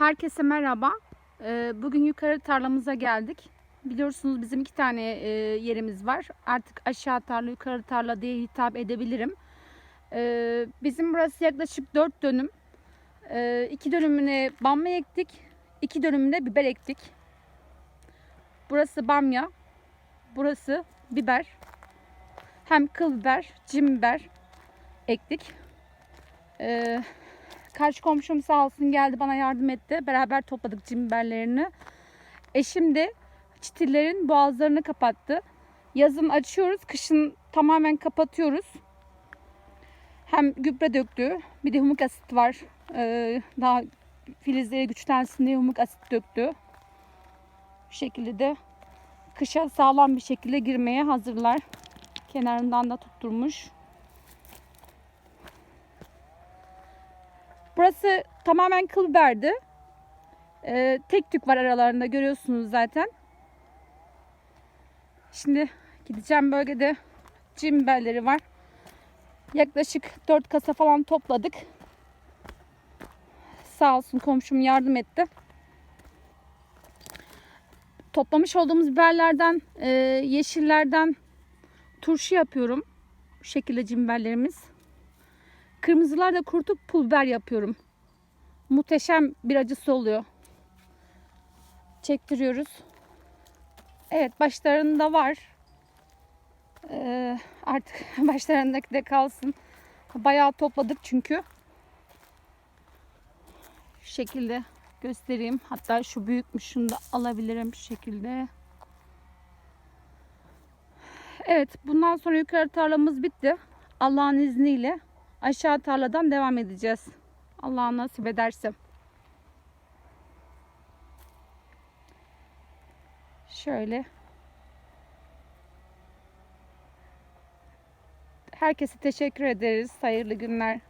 Herkese merhaba. Ee, Bugün yukarı tarlamıza geldik. Biliyorsunuz bizim iki tane e, yerimiz var. Artık aşağı tarla, yukarı tarla diye hitap edebilirim. Ee, Bizim burası yaklaşık 4 dönüm. Ee, İki dönümüne bamya ektik. iki dönümüne biber ektik. Burası bamya. Burası biber. Hem kıl biber, cim biber ektik. Ee, Karşı komşum sağ olsun geldi bana yardım etti. Beraber topladık cim biberlerini. Eşim de çitillerin boğazlarını kapattı. Yazın açıyoruz, kışın tamamen kapatıyoruz. Hem gübre döktü, bir de humuk asit var. Ee, daha filizleri güçlensin diye humuk asit döktü. Bu şekilde de kışa sağlam bir şekilde girmeye hazırlar. Kenarından da tutturmuş. Burası tamamen kıl biberdi. Ee, tek tük var aralarında görüyorsunuz zaten. Şimdi gideceğim bölgede biberleri var. Yaklaşık 4 kasa falan topladık. Sağ olsun komşum yardım etti. Toplamış olduğumuz biberlerden, e, yeşillerden turşu yapıyorum. Bu şekilde cim biberlerimiz. Kırmızılar da kurutup pul biber yapıyorum. Muhteşem bir acısı oluyor. Çektiriyoruz. Evet başlarında var. Ee, artık başlarındaki de kalsın. Bayağı topladık çünkü. Şu şekilde göstereyim. Hatta şu büyükmüş şunu da alabilirim şu şekilde. Evet bundan sonra yukarı tarlamız bitti. Allah'ın izniyle aşağı tarladan devam edeceğiz. Allah nasip ederse. Şöyle. Herkese teşekkür ederiz. Hayırlı günler.